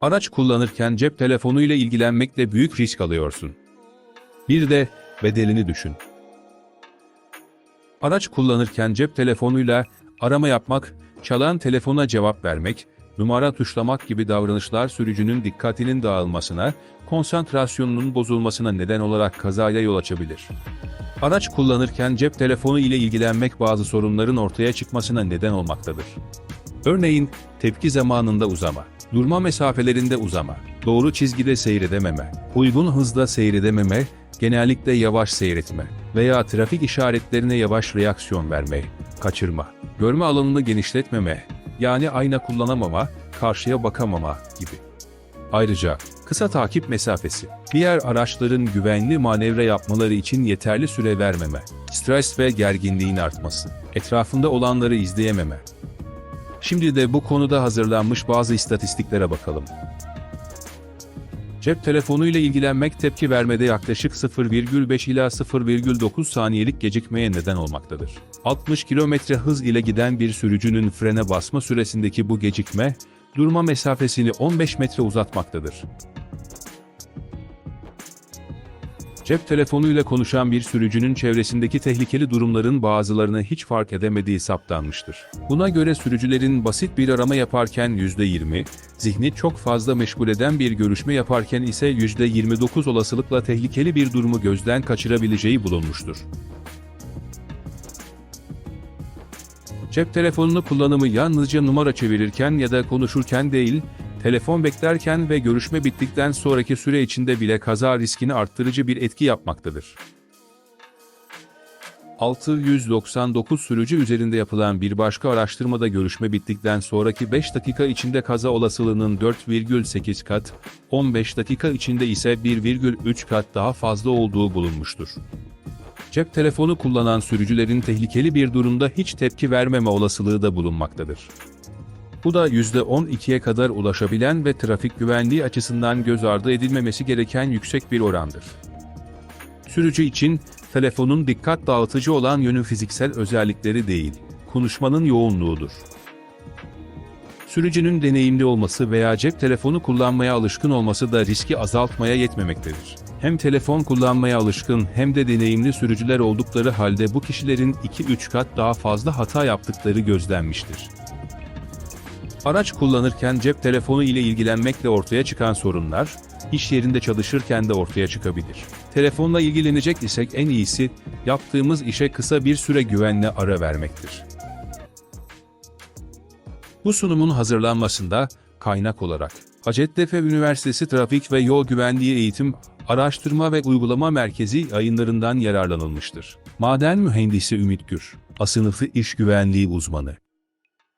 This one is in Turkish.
Araç kullanırken cep telefonuyla ilgilenmekle büyük risk alıyorsun. Bir de bedelini düşün. Araç kullanırken cep telefonuyla arama yapmak, çalan telefona cevap vermek, numara tuşlamak gibi davranışlar sürücünün dikkatinin dağılmasına, konsantrasyonunun bozulmasına neden olarak kazaya yol açabilir. Araç kullanırken cep telefonu ile ilgilenmek bazı sorunların ortaya çıkmasına neden olmaktadır. Örneğin, tepki zamanında uzama, durma mesafelerinde uzama, doğru çizgide seyredememe, uygun hızda seyredememe, genellikle yavaş seyretme veya trafik işaretlerine yavaş reaksiyon verme, kaçırma, görme alanını genişletmeme, yani ayna kullanamama, karşıya bakamama gibi. Ayrıca kısa takip mesafesi, diğer araçların güvenli manevra yapmaları için yeterli süre vermeme, stres ve gerginliğin artması, etrafında olanları izleyememe. Şimdi de bu konuda hazırlanmış bazı istatistiklere bakalım. Cep telefonu ile ilgilenmek tepki vermede yaklaşık 0,5 ila 0,9 saniyelik gecikmeye neden olmaktadır. 60 km hız ile giden bir sürücünün frene basma süresindeki bu gecikme, durma mesafesini 15 metre uzatmaktadır. Cep telefonuyla konuşan bir sürücünün çevresindeki tehlikeli durumların bazılarını hiç fark edemediği saptanmıştır. Buna göre sürücülerin basit bir arama yaparken %20, zihni çok fazla meşgul eden bir görüşme yaparken ise %29 olasılıkla tehlikeli bir durumu gözden kaçırabileceği bulunmuştur. Cep telefonunu kullanımı yalnızca numara çevirirken ya da konuşurken değil, telefon beklerken ve görüşme bittikten sonraki süre içinde bile kaza riskini arttırıcı bir etki yapmaktadır. 699 sürücü üzerinde yapılan bir başka araştırmada görüşme bittikten sonraki 5 dakika içinde kaza olasılığının 4,8 kat, 15 dakika içinde ise 1,3 kat daha fazla olduğu bulunmuştur. Cep telefonu kullanan sürücülerin tehlikeli bir durumda hiç tepki vermeme olasılığı da bulunmaktadır. Bu da %12'ye kadar ulaşabilen ve trafik güvenliği açısından göz ardı edilmemesi gereken yüksek bir orandır. Sürücü için telefonun dikkat dağıtıcı olan yönü fiziksel özellikleri değil, konuşmanın yoğunluğudur. Sürücünün deneyimli olması veya cep telefonu kullanmaya alışkın olması da riski azaltmaya yetmemektedir. Hem telefon kullanmaya alışkın hem de deneyimli sürücüler oldukları halde bu kişilerin 2-3 kat daha fazla hata yaptıkları gözlenmiştir. Araç kullanırken cep telefonu ile ilgilenmekle ortaya çıkan sorunlar, iş yerinde çalışırken de ortaya çıkabilir. Telefonla ilgilenecek isek en iyisi, yaptığımız işe kısa bir süre güvenle ara vermektir. Bu sunumun hazırlanmasında, kaynak olarak, Hacettepe Üniversitesi Trafik ve Yol Güvenliği Eğitim, Araştırma ve Uygulama Merkezi yayınlarından yararlanılmıştır. Maden Mühendisi Ümit Gür, A sınıfı iş güvenliği uzmanı.